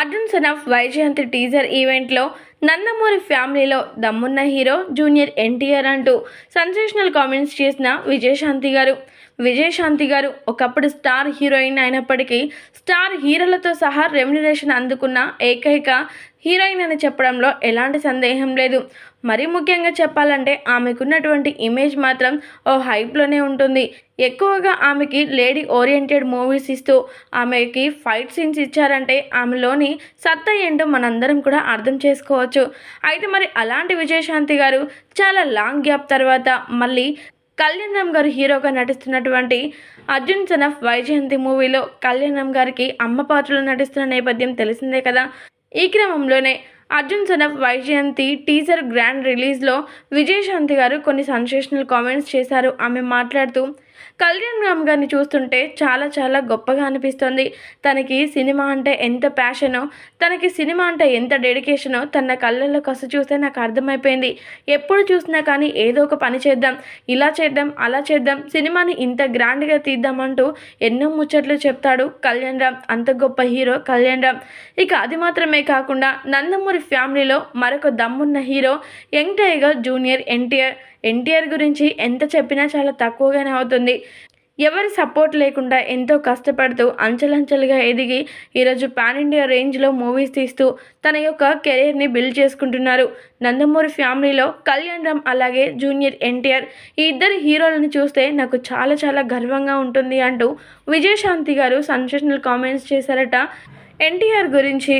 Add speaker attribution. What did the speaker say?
Speaker 1: Arjun son of Vyjayanthi teaser ఈవెంట్లో నందమూరి ఫ్యామిలీలో దమ్మున్న హీరో జూనియర్ ఎన్టీఆర్ అంటూ సెన్సేషనల్ కామెంట్స్ చేసిన విజయశాంతి గారు. విజయశాంతి గారు ఒకప్పుడు స్టార్ హీరోయిన్ అయినప్పటికీ స్టార్ హీరోలతో సహా రెమ్యునరేషన్ అందుకున్న ఏకైక హీరోయిన్ అని చెప్పడంలో ఎలాంటి సందేహం లేదు. మరీ ముఖ్యంగా చెప్పాలంటే ఆమెకున్నటువంటి ఇమేజ్ మాత్రం ఓ హైప్లోనే ఉంటుంది. ఎక్కువగా ఆమెకి లేడీ ఓరియంటెడ్ మూవీస్ ఇస్తూ ఆమెకి ఫైట్ సీన్స్ ఇచ్చారంటే ఆమెలోని సత్తా ఏంటో మనందరం కూడా అర్థం చేసుకోవచ్చు. అయితే మరి అలాంటి విజయశాంతి గారు చాలా లాంగ్ గ్యాప్ తర్వాత మళ్ళీ కళ్యాణ్ రామ్ గారు హీరోగా నటిస్తున్నటువంటి అర్జున్ సన్ ఆఫ్ వైజయంతి మూవీలో కళ్యాణ్ రామ్ గారికి అమ్మ పాత్రలో నటిస్తున్న నేపథ్యం తెలిసిందే కదా. ఈ క్రమంలోనే Arjun son of Vyjayanthi teaser grand రిలీజ్లో Vijayashanti గారు కొన్ని సెన్సేషనల్ కామెంట్స్ చేశారు. ఆమె మాట్లాడుతూ కళ్యాణ్ రామ్ గారిని చూస్తుంటే చాలా చాలా గొప్పగా అనిపిస్తుంది. తనకి సినిమా అంటే ఎంత ప్యాషనో తనకి సినిమా అంటే ఎంత డెడికేషనో తన కళ్ళల్లో కసు చూస్తే నాకు అర్థమైపోయింది. ఎప్పుడు చూసినా కానీ ఏదో ఒక పని చేద్దాం ఇలా చేద్దాం అలా చేద్దాం సినిమాని ఇంత గ్రాండ్గా తీద్దామంటూ ఎన్నో ముచ్చట్లు చెప్తాడు కళ్యాణ్ రామ్. అంత గొప్ప హీరో కళ్యాణ్ రామ్. ఇక అది మాత్రమే కాకుండా నందమూరి ఫ్యామిలీలో మరొక దమ్మున్న hero young tiger junior NTR. NTR గురించి ఎంత చెప్పినా చాలా తక్కువగానే అవుతుంది. ఎవరి సపోర్ట్ లేకుండా ఎంతో కష్టపడుతూ అంచెలంచెలుగా ఎదిగి ఈరోజు పాన్ ఇండియా రేంజ్లో మూవీస్ తీస్తూ తన యొక్క కెరీర్ని బిల్డ్ చేసుకుంటున్నారు. నందమూరి ఫ్యామిలీలో కళ్యాణ్ రామ్ అలాగే జూనియర్ ఎన్టీఆర్ ఈ ఇద్దరు హీరోలను చూస్తే నాకు చాలా చాలా గర్వంగా ఉంటుంది అంటూ విజయశాంతి గారు సెన్సేషనల్ కామెంట్స్ చేశారట. ఎన్టీఆర్ గురించి